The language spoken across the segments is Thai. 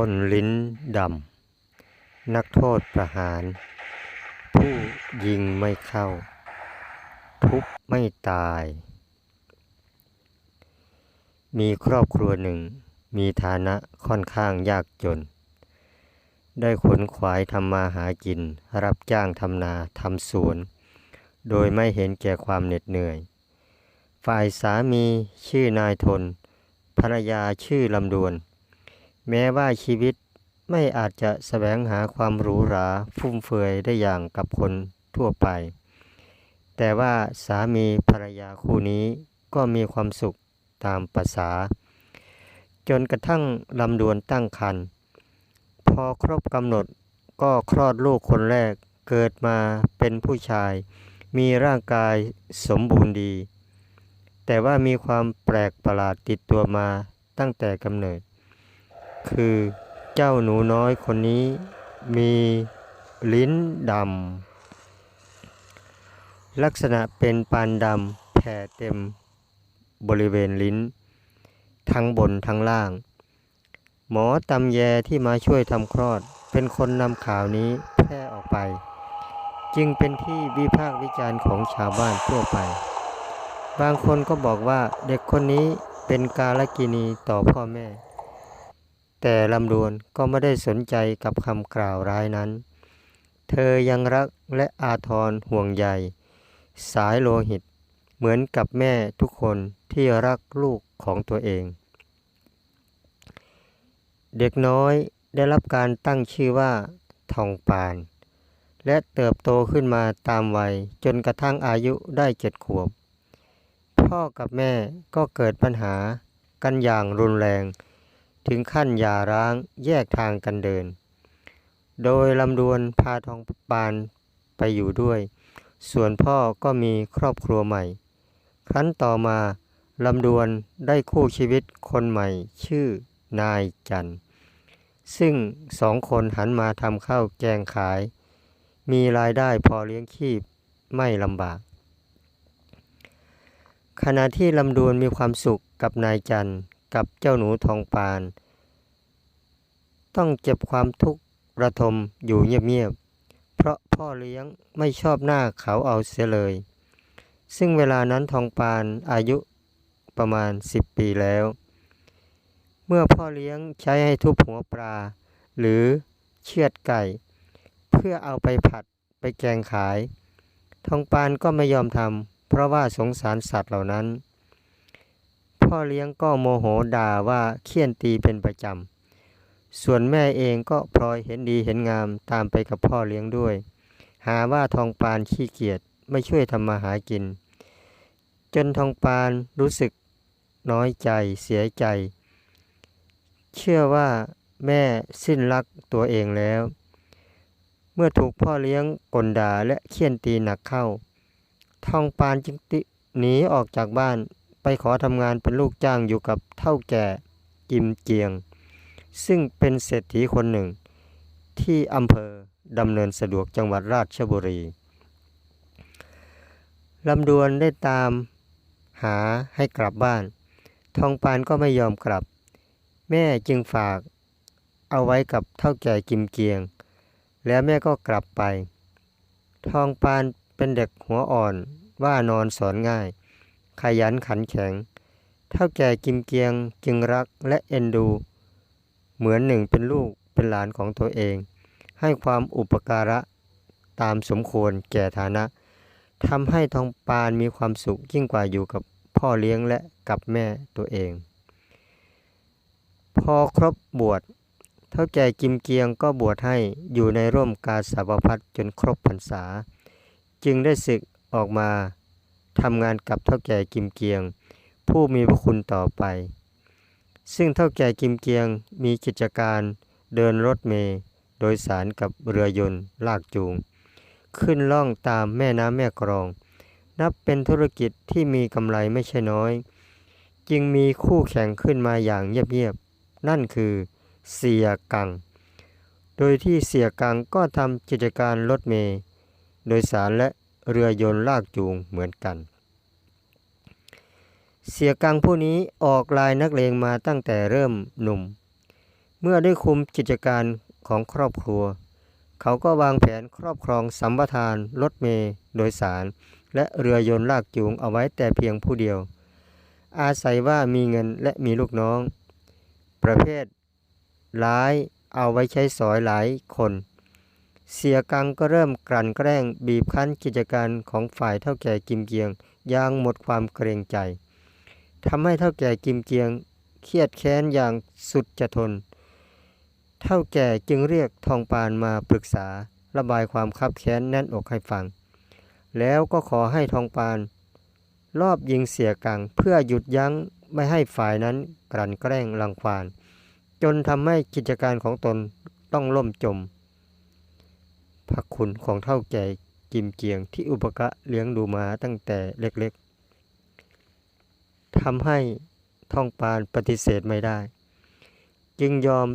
คนลิ้นดำ นักโทษประหาร ผู้ยิงไม่เข้า ทุบไม่ตาย มีครอบครัวหนึ่ง มีฐานะค่อนข้างยากจน ได้ขนขวายทำมาหากิน รับจ้างทำนาทำสวน โดยไม่เห็นแก่ความเหน็ดเหนื่อย ฝ่ายสามีชื่อนายทนภรรยาชื่อลำดวน แม้ว่าชีวิตไม่อาจจะแสวงหาความหรูหราฟุ่มเฟือยได้อย่างกับคนทั่วไป แต่ว่าสามีภรรยาคู่นี้ก็มีความสุขตามประษา จนกระทั่งลำดวนตั้งครรภ์พอครบกำหนดก็คลอดลูกคนแรกเกิดมาเป็นผู้ชาย มีร่างกายสมบูรณ์ดี แต่ว่ามีความแปลกประหลาดติดตัวมาตั้งแต่กำเนิด คือเจ้าหนูน้อยคนนี้มีลิ้นดำ ลักษณะเป็นปานดำแผ่เต็มบริเวณลิ้น ทั้งบนทั้งล่าง หมอตำแยที่มาช่วยทำคลอด เป็นคนนำข่าวนี้แพร่ออกไป จึงเป็นที่วิพากษ์วิจารณ์ของชาวบ้านทั่วไป บางคนก็บอกว่าเด็กคนนี้เป็นกาลกินีต่อพ่อแม่ แต่ลำดวนก็ไม่ได้สนใจกับคำกล่าวร้ายนั้น เธอยังรักและอาทรห่วงใยสายโลหิต เหมือนกับแม่ทุกคนที่รักลูกของตัวเอง เด็กน้อยได้รับการตั้งชื่อว่าทองปาน และเติบโตขึ้นมาตามวัยจนกระทั่งอายุได้เจ็ดขวบ พ่อกับแม่ก็เกิดปัญหากันอย่างรุนแรง ถึงขั้นหย่าร้างแยกทางกันเดิน โดยลำดวนพาทองปานไปอยู่ด้วย ส่วนพ่อก็มีครอบครัวใหม่ ครั้นต่อมาลำดวนได้คู่ชีวิตคนใหม่ชื่อนายจัน ซึ่งสองคนหันมาทำข้าวแกงขาย มีรายได้พอเลี้ยงชีพไม่ลำบาก ขณะที่ลำดวนมีความสุขกับนายจันท กับเจ้าหนูทองปาน ต้องเจ็บความทุกข์ระทมอยู่เงียบๆ เพราะพ่อเลี้ยงไม่ชอบหน้าเขาเอาเสียเลย ซึ่งเวลานั้นทองปานอายุประมาณ 10 ปีแล้ว เมื่อพ่อเลี้ยงใช้ให้ทุบหัวปลา หรือเชือดไก่ เพื่อเอาไปผัดไปแกงขาย ทองปานก็ไม่ยอมทำเพราะว่าสงสารสัตว์เหล่านั้น พ่อเลี้ยงก็โมโหด่าว่าเคี่ยนตีเป็นประจำ ส่วนแม่เองก็พลอยเห็นดีเห็นงามตามไปกับพ่อเลี้ยงด้วย หาว่าทองปานขี้เกียจไม่ช่วยทำมาหากิน จนทองปานรู้สึกน้อยใจเสียใจ เชื่อว่าแม่สิ้นรักตัวเองแล้ว เมื่อถูกพ่อเลี้ยงกลด่าและเคี่ยนตีหนักเข้า ทองปานจึงติหนีออกจากบ้าน ไปขอทำงานเป็นลูกจ้างอยู่กับเท่าแก่กิมเจียง ซึ่งเป็นเศรษฐีคนหนึ่ง ที่อำเภอดำเนินสะดวกจังหวัดราชบุรีลำดวนได้ตามหาให้กลับบ้าน ทองปานก็ไม่ยอมกลับ แม่จึงฝากเอาไว้กับเท่าแก่กิมเกียง แล้วแม่ก็กลับไป ทองปานเป็นเด็กหัวอ่อนว่านอนสอนง่าย ขยันขันแข็ง เท่าแก่กิมเกียงจึงรักและเอ็นดู เหมือนหนึ่งเป็นลูกเป็นหลานของตัวเอง ให้ความอุปการะตามสมควรแก่ฐานะทำให้ทองปานมีความสุขยิ่งกว่าอยู่กับพ่อเลี้ยงและกับแม่ตัวเอง พอครบบวชเท่าแก่กิมเกียงก็บวชให้อยู่ในร่มกาสาวพัดจนครบพรรษา จึงได้ศึกออกมา ทำงานกับเท่าแก่กิมเกียง ผู้มีพระคุณต่อไป ซึ่งเท่าแก่กิมเกียงมีกิจการเดินรถเมล์โดยสารกับเรือยนต์ลากจูง ขึ้นล่องตามแม่น้ำแม่กรอง นับเป็นธุรกิจที่มีกำไรไม่ใช่น้อย จึงมีคู่แข่งขึ้นมาอย่างเงียบๆ นั่นคือเสียกัง โดยที่เสียกังก็ทำกิจการรถเมล์โดยสารและ เรือยนต์ลากจูงเหมือนกัน เสียกังผู้นี้ออกลายนักเลงมาตั้งแต่เริ่มหนุ่ม เมื่อได้คุมกิจการของครอบครัว เขาก็วางแผนครอบครองสัมปทานรถเมล์โดยสาร และเรือยนต์ลากจูงเอาไว้แต่เพียงผู้เดียว อาศัยว่ามีเงินและมีลูกน้อง ประเภทร้ายเอาไว้ใช้สอยหลายคน เสียกังก็เริ่มกลั่นแกล้งบีบคั้นกิจการของฝ่ายเท่าแก่กิมเกียงอย่างหมดความเกรงใจทำให้เท่าแก่กิมเกียงเครียดแค้นอย่างสุดจะทน เท่าแก่จึงเรียกทองปานมาปรึกษาระบายความคับแค้นแน่นอกให้ฟัง แล้วก็ขอให้ทองปาน รอบยิงเสียกังเพื่อหยุดยั้งไม่ให้ฝ่ายนั้นกลั่นแกล้งรังควานจนทำให้กิจการของตนต้องล่มจม พระคุณของเท่าแก่กิมเกียงที่อุปกะเลี้ยงดูมาตั้งแต่เล็กๆทำให้ท่องปานปฏิเสธไม่ได้ จึงยอม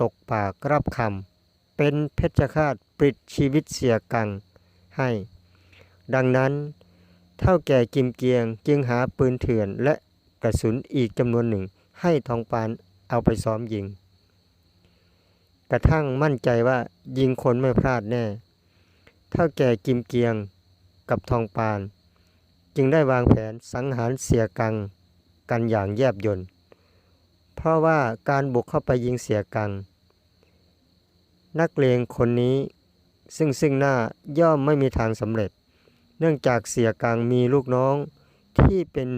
ตกปากรับคำเป็นเพชฌฆาตปลิดชีวิตเสียกังให้ ดังนั้นเท่าแก่กิมเกียงจึงหาปืนเถื่อนและกระสุนอีกจำนวนหนึ่งให้ทองปานเอาไปซ้อมยิง กระทั่งมั่นใจว่ายิงคนไม่พลาดแน่ เท่าแก่กิมเกียงกับทองปาน จึงได้วางแผนสังหารเสียกังกันอย่างแยบยลเพราะว่าการบุกเข้าไปยิงเสียกัง นักเลงคนนี้ซึ่งซึ่งหน้าย่อมไม่มีทางสำเร็จ เนื่องจากเสียกังมีลูกน้องที่เป็น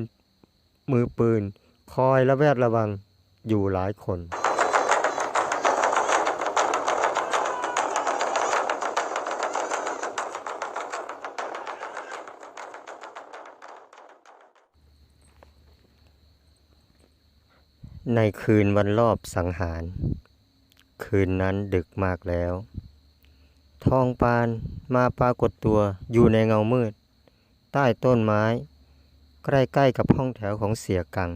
มือปืนคอยระแวดระวังอยู่หลายคน ในคืนวันรอบสังหาร คืนนั้นดึกมากแล้ว ทองปานมาปรากฏตัวอยู่ในเงามืด ใต้ต้นไม้ ใกล้ๆกับห้องแถวของเสียกัง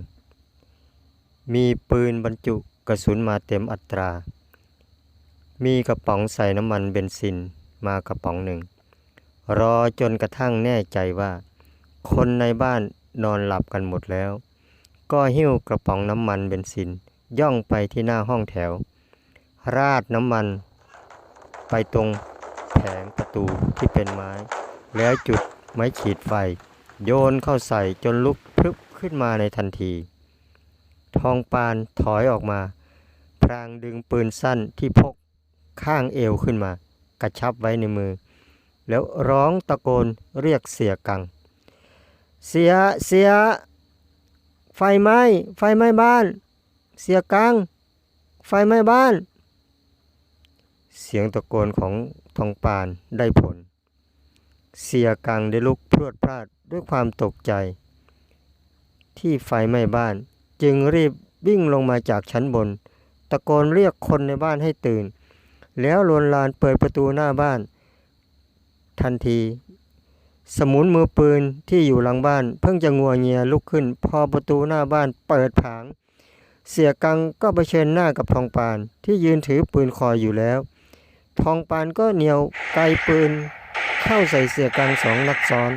มีปืนบรรจุกระสุนมาเต็มอัตรา มีกระป๋องใส่น้ำมันเบนซินมากระป๋องหนึ่ง รอจนกระทั่งแน่ใจว่า คนในบ้านนอนหลับกันหมดแล้ว ก็หิ้วกระป๋องน้ำมันเบนซิน ย่องไปที่หน้าห้องแถว ราดน้ำมัน ไปตรงแผงประตูที่เป็นไม้ แล้วจุดไม้ขีดไฟ โยนเข้าใส่จนลุกพรึบขึ้นมาในทันที ทองปานถอยออกมา พรางดึงปืนสั้นที่พกข้างเอวขึ้นมา กระชับไว้ในมือ แล้วร้องตะโกนเรียกเสียกัง เสียเสีย ไฟไหม้ ไฟไหม้บ้าน เสียกังไฟไหม้บ้าน เสียงตะโกนของทองปานได้ผล เสียกังได้ลุกพรวดพลาดด้วยความตกใจ ที่ไฟไหม้บ้าน จึงรีบวิ่งลงมาจากชั้นบน ตะโกนเรียกคนในบ้านให้ตื่น แล้วลวนลานเปิดประตูหน้าบ้าน ทันที สมุนมือปืนที่อยู่หลังบ้าน เพิ่งจะงัวเงียลุกขึ้น พอประตูหน้าบ้านเปิดผาง เสียกังก็ไปเชิญหน้ากับทองปาน ที่ยืนถือปืนคอยอยู่แล้ว ทองปานก็เหนียวไกปืน เข้าใส่เสียกังสองนัดซ้อน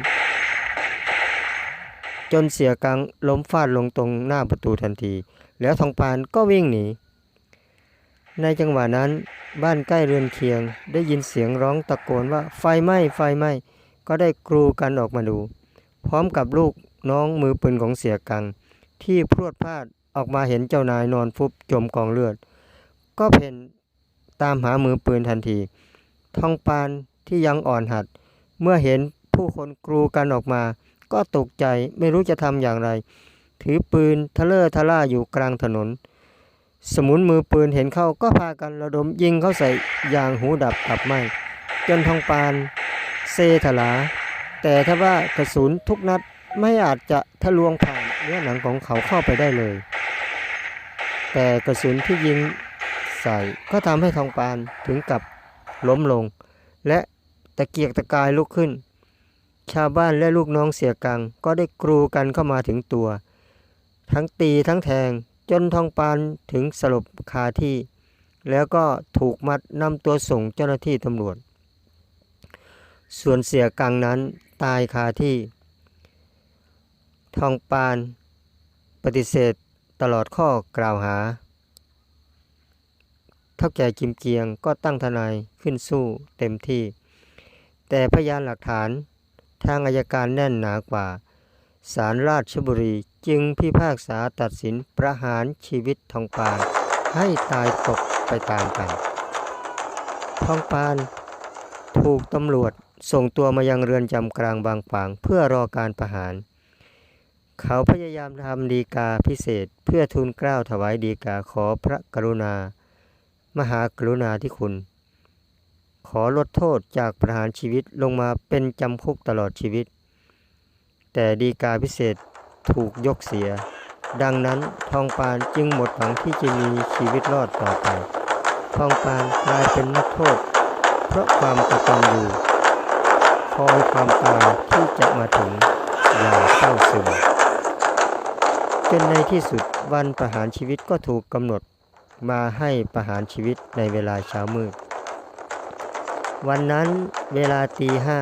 จนเสียกังล้มฟาดลงตรงหน้าประตูทันที แล้วทองปานก็วิ่งหนี ในจังหวะนั้นบ้านใกล้เรือนเคียงได้ยินเสียงร้องตะโกนว่าไฟไหม้ไฟไหม้ ก็ได้กรูกันออกมาดู พร้อมกับลูกน้องมือปืนของเสียกัง ที่พรวดพลาดออกมาเห็นเจ้านายนอนฟุบจมกองเลือด ก็เพ่นตามหามือปืนทันที ทองปานที่ยังอ่อนหัด เมื่อเห็นผู้คนกรูกันออกมา ก็ตกใจไม่รู้จะทำอย่างไร ถือปืนทะเลอทะล่าอยู่กลางถนน สมุนมือปืนเห็นเข้าก็พากันระดมยิงเข้าใส่อย่างหูดับตับไหมจนทองปาน เซถลา แต่ถ้าว่ากระสุนทุกนัดไม่อาจจะทะลวงผ่านเนื้อหนังของเขาเข้าไปได้เลย แต่กระสุนที่ยิงใส่ก็ทำให้ทองปานถึงกับล้มลง และตะเกียกตะกายลุกขึ้น ชาวบ้านและลูกน้องเสียกังก็ได้กรูกันเข้ามาถึงตัว ทั้งตีทั้งแทงจนทองปานถึงสลบคาที่ แล้วก็ถูกมัดนำตัวส่งเจ้าหน้าที่ตำรวจ ส่วนเสียกังนั้นตายคาที่ ทองปาน ปฏิเสธตลอดข้อกล่าวหา เท่าแก่กิมเกียงก็ตั้งทนายขึ้นสู้เต็มที่ แต่พยานหลักฐานทางอายการแน่นหนากว่าศาลราชบุรีจึงพิพากษาตัดสินประหารชีวิตทองปาน ให้ตายตกไปตามกัน ทองปานถูกตำรวจ ส่งตัวมายังเรือนจำกลางบางฝาง เพื่อรอการประหาร เขาพยายามทำดีกาพิเศษเพื่อทูลเกล้าถวายดีกาขอพระกรุณา มหากรุณาธิคุณ ขอลดโทษจากประหารชีวิตลงมาเป็นจำคุกตลอดชีวิต แต่ดีกาพิเศษถูกยกเสีย ดังนั้นทองปานจึงหมดหวังที่จะมีชีวิตรอดต่อไป ทองปานกลายเป็นนักโทษ เพราะความกตัญญูค อยความตายที่จะมาถึงอย่างเศร้าซึมจนในที่สุดวันประหารชีวิตก็ถูกกำหนดมาให้ประหารชีวิตในเวลาเช้ามืด วันนั้นเวลาตีห้า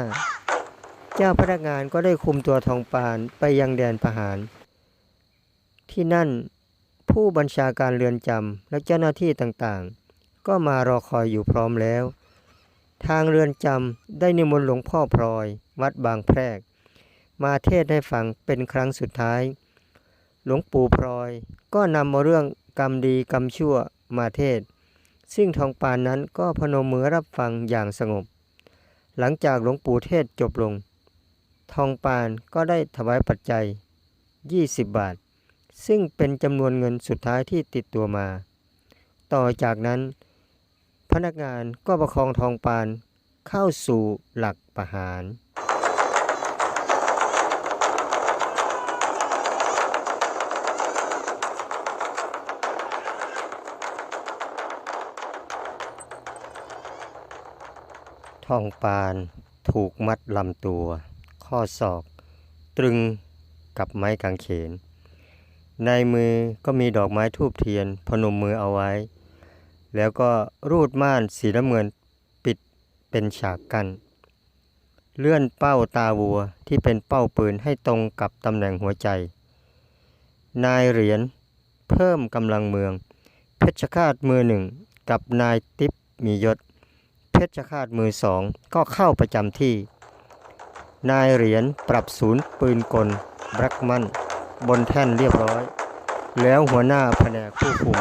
เจ้าพนักงานก็ได้คุมตัวทองปานไปยังแดนประหาร ที่นั่นผู้บัญชาการเรือนจำและเจ้าหน้าที่ต่างๆ ก็มารอคอยอยู่พร้อมแล้ว ทางเรือนจำได้นิมนต์หลวงพ่อพลอย วัดบางแพรก มาเทศให้ฟังเป็นครั้งสุดท้าย หลวงปู่พลอยก็นำมาเรื่องกรรมดีกรรมชั่วมาเทศ ซึ่งทองปานนั้นก็พนมมือรับฟังอย่างสงบ หลังจากหลวงปู่เทศจบลง ทองปานก็ได้ถวายปัจจัย 20 บาท ซึ่งเป็นจำนวนเงินสุดท้ายที่ติดตัวมา ต่อจากนั้น พนักงานก็ประคองทองปานเข้าสู่หลักประหาร ทองปานถูกมัดลำตัว ข้อศอก ตรึงกับไม้กางเขน ในมือก็มีดอกไม้ทูบเทียนพนมมือเอาไว้ แล้วก็รูดม่านสีน้ำเงินปิดเป็นฉากกัน้นเลื่อนเป้าตาวัวที่เป็นเป้าปืนให้ตรงกับตำแหน่งหัวใจ นายเหรียญเพิ่มกำลังเมือง เพชรฆาตมือหนึ่งกับนายติ๊บมียศ เพชรฆาตมือสองก็เข้าประจำที่ นายเหรียญปรับศูนย์ปืนกลแบล็กมันบนแท่นเรียบร้อย แล้วหัวหน้าแผนกผู้คุม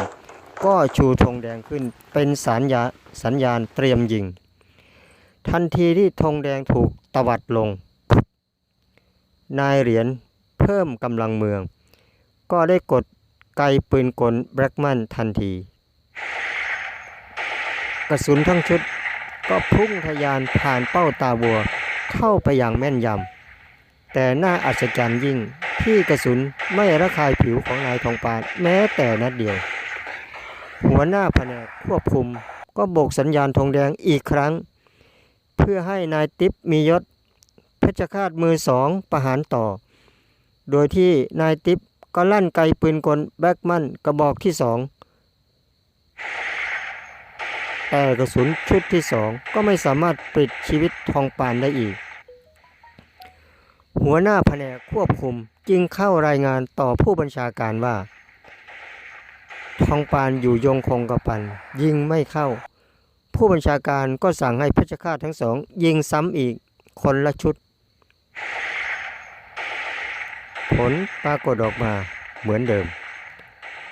ก็ชูธงแดงขึ้นเป็นสัญญาสัญญาณเตรียมยิง ทันทีที่ธงแดงถูกตวัดลง นายเหรียญเพิ่มกำลังเมือง ก็ได้กดไกปืนกลแบล็กมันทันที กระสุนทั้งชุดก็พุ่งทะยานผ่านเป้าตาวัวเข้าไปอย่างแม่นยำ แต่น่าอัศจรรย์ยิ่งที่กระสุนไม่ระคายผิวของนายทองปานแม้แต่นัดเดียว หัวหน้าแผนกควบคุม ก็โบกสัญญาณธงแดงอีกครั้ง เพื่อให้นายติ๊บมียศ เพชรฆาตมือสองประหารต่อ โดยที่นายติ๊บก็ลั่นไกปืนกลแบ็กมันกระบอกที่สองแต่กระสุนชุดที่สองก็ไม่สามารถปิดชีวิตทองปานได้อีก หัวหน้าแผนกควบคุมจึงเข้ารายงานต่อผู้บัญชาการว่า ทองปานอยู่ยงคงกระพัน ยิงไม่เข้า ผู้บัญชาการก็สั่งให้เพชฌฆาตทั้งสอง ยิงซ้ำอีกคนละชุด ผลปรากฏออกมาเหมือนเดิม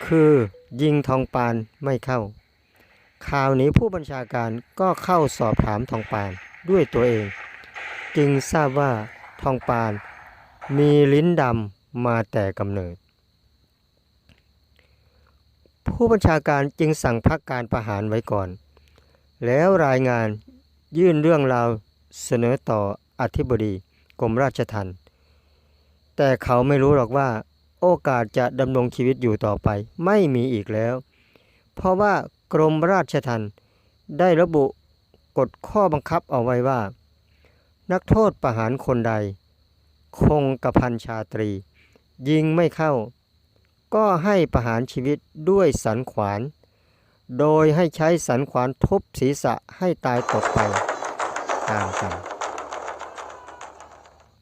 คือยิงทองปานไม่เข้าข่าวนี้ผู้บัญชาการก็เข้าสอบถามทองปานด้วยตัวเอง จึงทราบว่าทองปานมีลิ้นดำมาแต่กำเนิด ผู้บัญชาการจึงสั่งพักการประหารไว้ก่อน แล้วรายงานยื่นเรื่องราวเสนอต่ออธิบดีกรมราชทัณฑ์แต่เขาไม่รู้หรอกว่า โอกาสจะดำรงชีวิตอยู่ต่อไปไม่มีอีกแล้ว เพราะว่ากรมราชทัณฑ์ได้ระบุกฎข้อบังคับเอาไว้ว่า นักโทษประหารคนใด คงกระพันชาตรี ยิงไม่เข้า ก็ให้ประหารชีวิตด้วยสันขวาน โดยให้ใช้สันขวานทุบศีรษะให้ตายตกไปตามกัน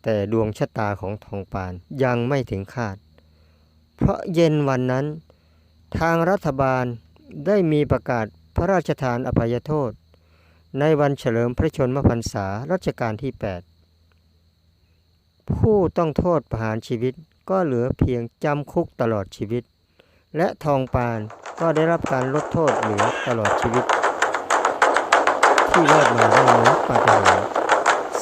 แต่ดวงชะตาของทองปานยังไม่ถึงคาด เพราะเย็นวันนั้น ทางรัฐบาลได้มีประกาศพระราชทานอภัยโทษ ในวันเฉลิมพระชนมพรรษารัชกาลที่ 8 ผู้ต้องโทษประหารชีวิต ก็เหลือเพียงจำคุกตลอดชีวิต และทองปานก็ได้รับการลดโทษเหลือตลอดชีวิต ที่รอดมาได้เหนือปาฏิหาริย์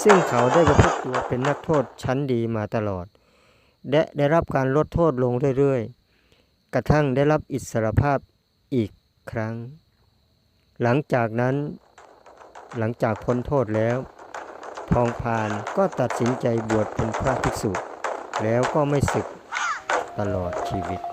ซึ่งเขาได้ประพฤติตัวเป็นนักโทษชั้นดีมาตลอด และได้รับการลดโทษลงเรื่อยๆ กระทั่งได้รับอิสรภาพอีกครั้ง หลังจากนั้น หลังจากพ้นโทษแล้ว ทองพานก็ตัดสินใจบวชเป็นพระภิกษุ แล้วก็ไม่สึกตลอดชีวิต